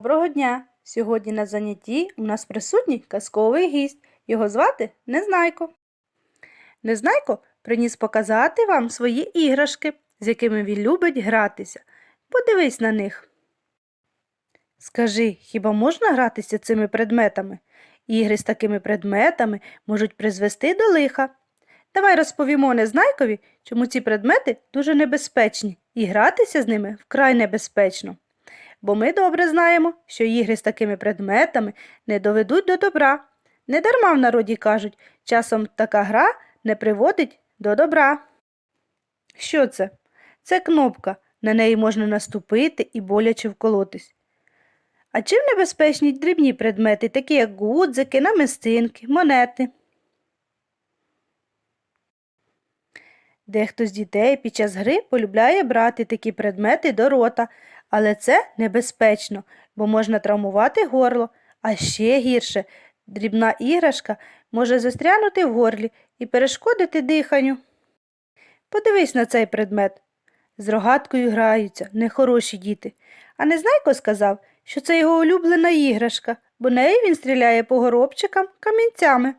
Доброго дня! Сьогодні на занятті у нас присутній казковий гість. Його звати Незнайко. Незнайко приніс показати вам свої іграшки, з якими він любить гратися. Подивись на них. Скажи, хіба можна гратися цими предметами? Ігри з такими предметами можуть призвести до лиха. Давай розповімо Незнайкові, чому ці предмети дуже небезпечні, і гратися з ними вкрай небезпечно. Бо ми добре знаємо, що ігри з такими предметами не доведуть до добра. Недарма в народі кажуть, часом така гра не приводить до добра. Що це? Це кнопка, на неї можна наступити і боляче вколотись. А чим небезпечні дрібні предмети, такі як гудзики, намистинки, монети? Дехто з дітей під час гри полюбляє брати такі предмети до рота, але це небезпечно, бо можна травмувати горло, а ще гірше дрібна іграшка може застрянути в горлі і перешкодити диханню. Подивись на цей предмет. З рогаткою граються нехороші діти. А Незнайко сказав, що це його улюблена іграшка, бо нею він стріляє по горобчикам камінцями.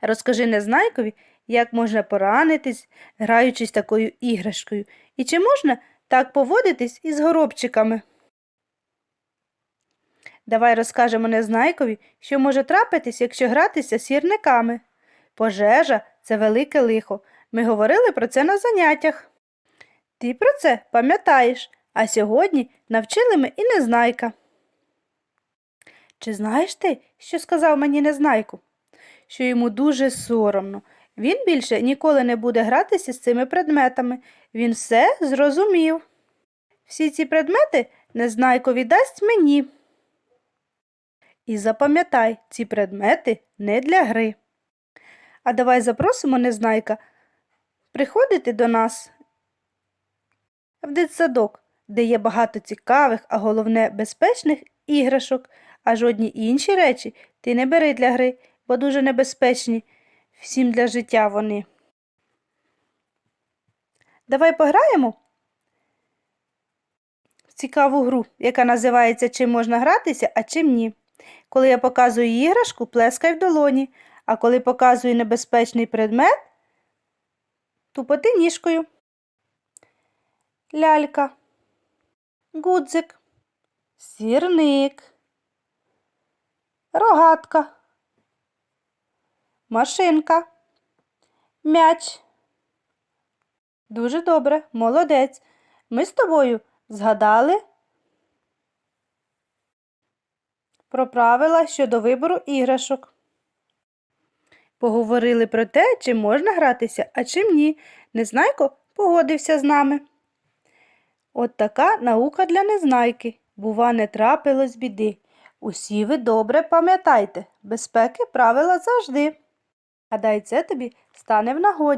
Розкажи Незнайкові, як можна поранитись, граючись такою іграшкою, і чи можна так поводитись із горобчиками. Давай розкажемо Незнайкові, що може трапитись, якщо гратися з сірниками. Пожежа це велике лихо. Ми говорили про це на заняттях. Ти про це пам'ятаєш, а сьогодні навчили ми і Незнайка. Чи знаєш ти, що сказав мені Незнайку? Що йому дуже соромно. Він більше ніколи не буде гратися з цими предметами. Він все зрозумів. Всі ці предмети Незнайко віддасть мені. І запам'ятай, ці предмети не для гри. А давай запросимо Незнайка приходити до нас в дитсадок, де є багато цікавих, а головне безпечних іграшок, а жодні інші речі ти не бери для гри, бо дуже небезпечні всім для життя вони. Давай пограємо в цікаву гру, яка називається Чим можна гратися, а чим ні. Коли я показую іграшку, плескай в долоні, а коли показую небезпечний предмет, тупоти ніжкою. Лялька, гудзик, сірник, рогатка, машинка, м'яч. Дуже добре, молодець. Ми з тобою згадали про правила щодо вибору іграшок. Поговорили про те, чи можна гратися, а чим ні. Незнайко погодився з нами. От така наука для незнайки. Бува, не трапилось біди. Усі ви добре пам'ятайте, безпеки правила завжди. Гадай, це тобі стане в нагоді.